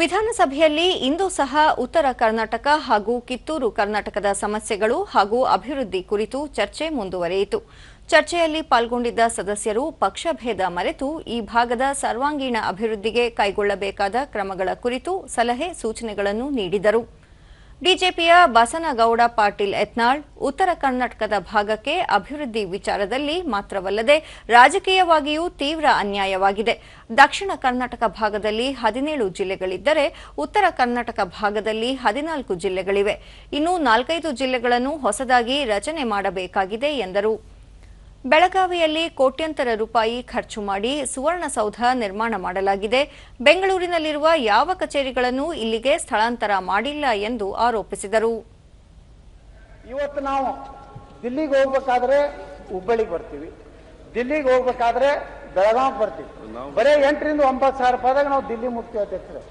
ವಿಧಾನಸಭೆಯಲ್ಲಿ ಇಂದು ಸಹ ಉತ್ತರ ಕರ್ನಾಟಕ ಹಾಗೂ ಕಿತ್ತೂರು ಕರ್ನಾಟಕದ ಸಮಸ್ಯೆಗಳು ಹಾಗೂ ಅಭಿವೃದ್ಧಿ ಕುರಿತು ಚರ್ಚೆ ಮುಂದುವರೆಯಿತು. ಚರ್ಚೆಯಲ್ಲಿ ಪಾಲ್ಗೊಂಡಿದ್ದ ಸದಸ್ಯರು ಪಕ್ಷಭೇದ ಮರೆತು ಈ ಭಾಗದ ಸರ್ವಾಂಗೀಣ ಅಭಿವೃದ್ಧಿಗೆ ಕೈಗೊಳ್ಳಬೇಕಾದ ಕ್ರಮಗಳ ಕುರಿತು ಸಲಹೆ ಸೂಚನೆಗಳನ್ನು ನೀಡಿದರು. ಡಿಜೆಪಿಯ ಬಸನಗೌಡ ಪಾಟೀಲ್ ಯತ್ನಾಳ್ ಉತ್ತರ ಕರ್ನಾಟಕದ ಭಾಗಕ್ಕೆ ಅಭಿವೃದ್ಧಿ ವಿಚಾರದಲ್ಲಿ ಮಾತ್ರವಲ್ಲದೆ ರಾಜಕೀಯವಾಗಿಯೂ ತೀವ್ರ ಅನ್ಯಾಯವಾಗಿದೆ. ದಕ್ಷಿಣ ಕರ್ನಾಟಕ ಭಾಗದಲ್ಲಿ ಹದಿನೇಳು ಜಿಲ್ಲೆಗಳಿದ್ದರೆ ಉತ್ತರ ಕರ್ನಾಟಕ ಭಾಗದಲ್ಲಿ ಹದಿನಾಲ್ಕು ಜಿಲ್ಲೆಗಳಿವೆ. ಇನ್ನು ನಾಲ್ಕೈದು ಜಿಲ್ಲೆಗಳನ್ನು ಹೊಸದಾಗಿ ರಚನೆ ಮಾಡಬೇಕಾಗಿದೆ ಎಂದರು. ಬೆಳಗಾವಿಯಲ್ಲಿ ಕೋಟ್ಯಂತರ ರೂಪಾಯಿ ಖರ್ಚು ಮಾಡಿ ಸುವರ್ಣಸೌಧ ನಿರ್ಮಾಣ ಮಾಡಲಾಗಿದೆ. ಬೆಂಗಳೂರಿನಲ್ಲಿರುವ ಯಾವ ಕಚೇರಿಗಳನ್ನು ಇಲ್ಲಿಗೆ ಸ್ಥಳಾಂತರ ಮಾಡಿಲ್ಲ ಎಂದು ಆರೋಪಿಸಿದರು. ಇವತ್ತು ನಾವು ದಿಲ್ಲಿಗೆ ಹೋಗ್ಬೇಕಾದ್ರೆ ಹುಬ್ಬಳ್ಳಿಗೆ ಬರ್ತೀವಿ. ದಿಲ್ಲಿಗೆ ಹೋಗ್ಬೇಕಾದ್ರೆ ಬೆಳಗಾವಿಗೆ ಬರ್ತೀವಿ. ಬರೀ ಎಂಟರಿಂದ ಒಂಬತ್ತು ಸಾವಿರ ರೂಪಾಯಿದಾಗ ನಾವು ದಿಲ್ಲಿ ಮುಟ್ತೀವಿ ಅಧ್ಯಕ್ಷರು.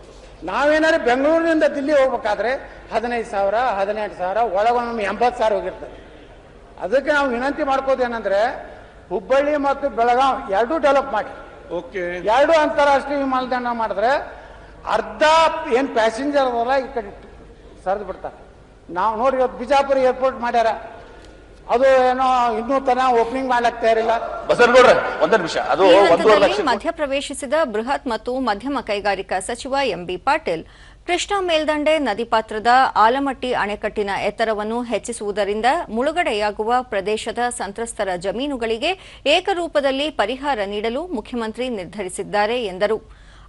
ನಾವೇನಾದ್ರು ಬೆಂಗಳೂರಿನಿಂದ ದಿಲ್ಲಿ ಹೋಗ್ಬೇಕಾದ್ರೆ ಹದಿನೈದು ಸಾವಿರ, ಹದಿನೆಂಟು ಸಾವಿರ ಒಳಗೊಂದು ಎಂಬತ್ತು ಸಾವಿರ ಹೋಗಿರ್ತದೆ. ಅದಕ್ಕೆ ನಾವು ವಿನಂತಿ ಮಾಡ್ಕೋದೇನಂದ್ರೆ ಹುಬ್ಬಳ್ಳಿ ಮತ್ತು ಬೆಳಗಾವಿ ಎರಡೂ ಡೆವಲಪ್ ಮಾಡಿ. ಓಕೆ. ಎರಡು ಅಂತಾರಾಷ್ಟ್ರೀಯ ವಿಮಾನ ನಿಲ್ದಾಣ ಮಾಡಿದ್ರೆ ಅರ್ಧ ಏನ್ ಪ್ಯಾಸೆಂಜರ್ ಅದಲ್ಲ ಈ ಕಡೆ ಸರಿದು ಬಿಡ್ತಾರೆ. ನಾವು ನೋಡಿ ಇವತ್ತು ಬಿಜಾಪುರ ಏರ್ಪೋರ್ಟ್ ಮಾಡ್ಯಾರ. ಅದು ಏನೋ ಇನ್ನೂ ತನ ಓಪನಿಂಗ್ ಮಾಡ್ಲಕ್ ಇರಲಿಲ್ಲ. ಒಂದೇ ನಿಮಿಷ. ಅದು ಈ ಒಂದೂವರೆ ಹಂತದಲ್ಲಿ ಲಕ್ಷ ಮಧ್ಯಪ್ರವೇಶಿಸಿದ ಬೃಹತ್ ಮತ್ತು ಮಧ್ಯಮ ಕೈಗಾರಿಕಾ ಸಚಿವ ಎಂಬಿ ಪಾಟೀಲ್ ಕೃಷ್ಣಾ ಮೇಲ್ದಂಡೆ ನದಿ ಪಾತ್ರದ ಆಲಮಟ್ಟಿ ಅಣೆಕಟ್ಟಿನ ಎತ್ತರವನ್ನು ಹೆಚ್ಚಿಸುವುದರಿಂದ ಮುಳುಗಡೆಯಾಗುವ ಪ್ರದೇಶದ ಸಂತ್ರಸ್ತರ ಜಮೀನುಗಳಿಗೆ ಏಕರೂಪದಲ್ಲಿ ಪರಿಹಾರ ನೀಡಲು ಮುಖ್ಯಮಂತ್ರಿ ನಿರ್ಧರಿಸಿದ್ದಾರೆ ಎಂದರು.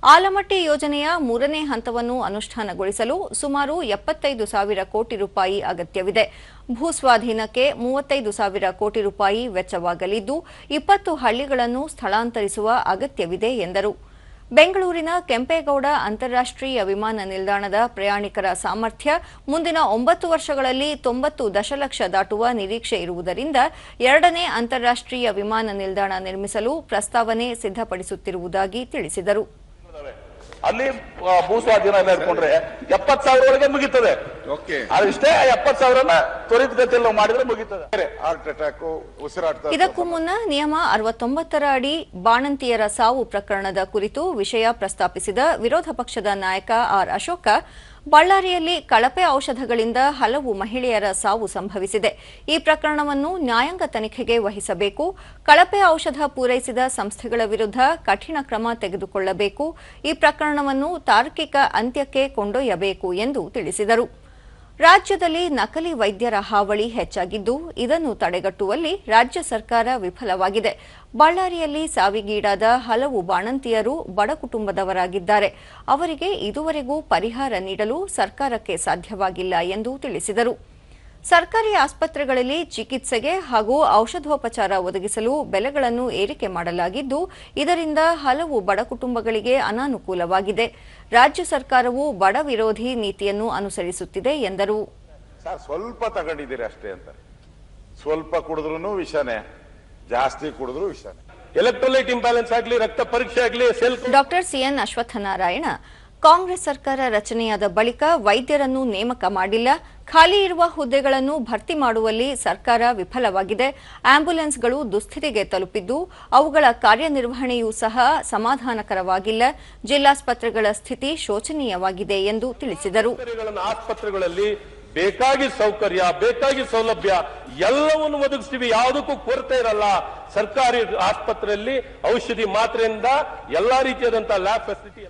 ಆಲಮಟ್ಟಿ ಯೋಜನೆಯ ಮೂರನೇ ಹಂತವನ್ನು ಅನುಷ್ಠಾನಗೊಳಿಸಲು ಸುಮಾರು ಎಪ್ಪತ್ತೈದು ಸಾವಿರ ಕೋಟಿ ರೂಪಾಯಿ ಅಗತ್ಯವಿದೆ. ಭೂಸ್ವಾಧೀನಕ್ಕೆ ಮೂವತ್ತೈದು ಸಾವಿರ ಕೋಟಿ ರೂಪಾಯಿ ವೆಚ್ಚವಾಗಲಿದ್ದು, ಇಪ್ಪತ್ತು ಹಳ್ಳಿಗಳನ್ನು ಸ್ಥಳಾಂತರಿಸುವ ಅಗತ್ಯವಿದೆ ಎಂದರು. ಬೆಂಗಳೂರಿನ ಕೆಂಪೇಗೌಡ ಅಂತಾರಾಷ್ಟ್ರೀಯ ವಿಮಾನ ನಿಲ್ದಾಣದ ಪ್ರಯಾಣಿಕರ ಸಾಮರ್ಥ್ಯ ಮುಂದಿನ ಒಂಬತ್ತು ವರ್ಷಗಳಲ್ಲಿ ತೊಂಬತ್ತು ದಶಲಕ್ಷ ದಾಟುವ ನಿರೀಕ್ಷೆ ಇರುವುದರಿಂದ ಎರಡನೇ ಅಂತಾರಾಷ್ಟ್ರೀಯ ವಿಮಾನ ನಿಲ್ದಾಣ ನಿರ್ಮಿಸಲು ಪ್ರಸ್ತಾವನೆ ಸಿದ್ಧಪಡಿಸುತ್ತಿರುವುದಾಗಿ ತಿಳಿಸಿದರು. ಅಲ್ಲಿ ಆ, ಭೂ ಸ್ವಾಧೀನ ಎಲ್ಲ ಇಟ್ಕೊಂಡ್ರೆ ಎಪ್ಪತ್ ಸಾವಿರ ಒಳಗೆ ಮುಗೀತದೆ ಓಕೆ ಅದಿಷ್ಟೇ ಎಪ್ಪತ್ ಸಾವಿರನ ತ್ವರಿತಗತಿಯಲ್ಲಿ ನಾವು ಮಾಡಿದ್ರೆ ಮುಗೀತದೆ. ಹಾರ್ಟ್ ಅಟ್ಯಾಕ್ ಉಸಿರಾಟ ಇದಕ್ಕೂ ಮುನ್ನ ನಿಯಮ ಅರವತ್ತೊಂಬತ್ತರ ಅಡಿ ಬಾಣಂತಿಯರ ಸಾವು ಪ್ರಕರಣದ ಕುರಿತು ವಿಷಯ ಪ್ರಸ್ತಾಪಿಸಿದ ವಿರೋಧ ಪಕ್ಷದ ನಾಯಕ ಆರ್ ಅಶೋಕ ಬಳ್ಳಾರಿಯಲ್ಲಿ ಕಳಪೆ ಔಷಧಗಳಿಂದ ಹಲವು ಮಹಿಳೆಯರ ಸಾವು ಸಂಭವಿಸಿದೆ. ಈ ಪ್ರಕರಣವನ್ನು ನ್ಯಾಯಾಂಗ ತನಿಖೆಗೆ ವಹಿಸಬೇಕು. ಕಳಪೆ ಔಷಧ ಪೂರೈಸಿದ ಸಂಸ್ಥೆಗಳ ವಿರುದ್ಧ ಕಠಿಣ ಕ್ರಮ ತೆಗೆದುಕೊಳ್ಳಬೇಕು. ಈ ಪ್ರಕರಣವನ್ನು ತಾರ್ಕಿಕ ಅಂತ್ಯಕ್ಕೆ ಕೊಂಡೊಯ್ಯಬೇಕು ಎಂದು ತಿಳಿಸಿದರು. ರಾಜ್ಯದಲ್ಲಿ ನಕಲಿ ವೈದ್ಯರ ಹಾವಳಿ ಹೆಚ್ಚಾಗಿದ್ದು, ಇದನ್ನು ತಡೆಗಟ್ಟುವಲ್ಲಿ ರಾಜ್ಯ ಸರ್ಕಾರ ವಿಫಲವಾಗಿದೆ. ಬಳ್ಳಾರಿಯಲ್ಲಿ ಸಾವಿಗೀಡಾದ ಹಲವು ಬಾಣಂತಿಯರು ಬಡ ಕುಟುಂಬದವರಾಗಿದ್ದಾರೆ. ಅವರಿಗೆ ಇದುವರೆಗೂ ಪರಿಹಾರ ನೀಡಲು ಸರ್ಕಾರಕ್ಕೆ ಸಾಧ್ಯವಾಗಿಲ್ಲ ಎಂದು ತಿಳಿಸಿದರು. ಸರ್ಕಾರಿ ಆಸ್ಪತ್ರೆಗಳಲ್ಲಿ ಚಿಕಿತ್ಸೆಗೆ ಹಾಗೂ ಔಷಧೋಪಚಾರ ಒದಗಿಸಲು ಬೆಲೆಗಳನ್ನು ಏರಿಕೆ ಮಾಡಲಾಗಿದ್ದು ಇದರಿಂದ ಹಲವು ಬಡ ಕುಟುಂಬಗಳಿಗೆ ಅನಾನುಕೂಲವಾಗಿದೆ. ರಾಜ್ಯ ಸರ್ಕಾರವು ಬಡ ವಿರೋಧಿ ನೀತಿಯನ್ನು ಅನುಸರಿಸುತ್ತಿದೆ ಎಂದರು. ಸರ್ ಸ್ವಲ್ಪ ತಗೊಂಡಿದ್ದೀರಿ ಅಷ್ಟೇ ಅಂತ. ಸ್ವಲ್ಪ ಕುಡಿದ್ರು ವಿಷನೇ ಜಾಸ್ತಿ ಕುಡಿದ್ರು ವಿಷನೇ. ಎಲೆಕ್ಟ್ರೋಲೈಟ್ ಇಂಬ್ಯಾಲೆನ್ಸ್ ಆಗಲಿ ರಕ್ತ ಪರೀಕ್ಷೆ ಆಗಲಿ cell doctor CN Ashwathnarayan Congress ಸರ್ಕಾರ ರಚನೆಯಾದ ಬಳಿಕ ವೈದ್ಯರನ್ನು ನೇಮಕ ಮಾಡಿಲ್ಲ. ಖಾಲಿ ಇರುವ ಹುದ್ದೆಗಳನ್ನು ಭರ್ತಿ ಮಾಡುವಲ್ಲಿ ಸರ್ಕಾರ ವಿಫಲವಾಗಿದೆ. ಆಂಬ್ಯುಲೆನ್ಸ್ಗಳು ದುಸ್ಥಿತಿಗೆ ತಲುಪಿದ್ದು, ಅವುಗಳ ಕಾರ್ಯನಿರ್ವಹಣೆಯೂ ಸಹ ಸಮಾಧಾನಕರವಾಗಿಲ್ಲ. ಜಿಲ್ಲಾಸ್ಪತ್ರೆಗಳ ಸ್ಥಿತಿ ಶೋಚನೀಯವಾಗಿದೆ ಎಂದು ತಿಳಿಸಿದರು. ಆಸ್ಪತ್ರೆಗಳಲ್ಲಿ ಬೇಕಾಗಿ ಸೌಕರ್ಯ, ಬೇಕಾಗಿ ಸೌಲಭ್ಯ ಎಲ್ಲವನ್ನು ಒದಗಿಸ್ತೀವಿ. ಯಾವುದಕ್ಕೂ ಕೊರತೆ ಇರಲ್ಲ. ಸರ್ಕಾರಿ ಆಸ್ಪತ್ರೆಯಲ್ಲಿ ಔಷಧಿ ಮಾತ್ರೆಯಿಂದ ಎಲ್ಲಾ ರೀತಿಯಾದಂತಹ ಲ್ಯಾಬ್ ಫೆಸಿಲಿಟಿ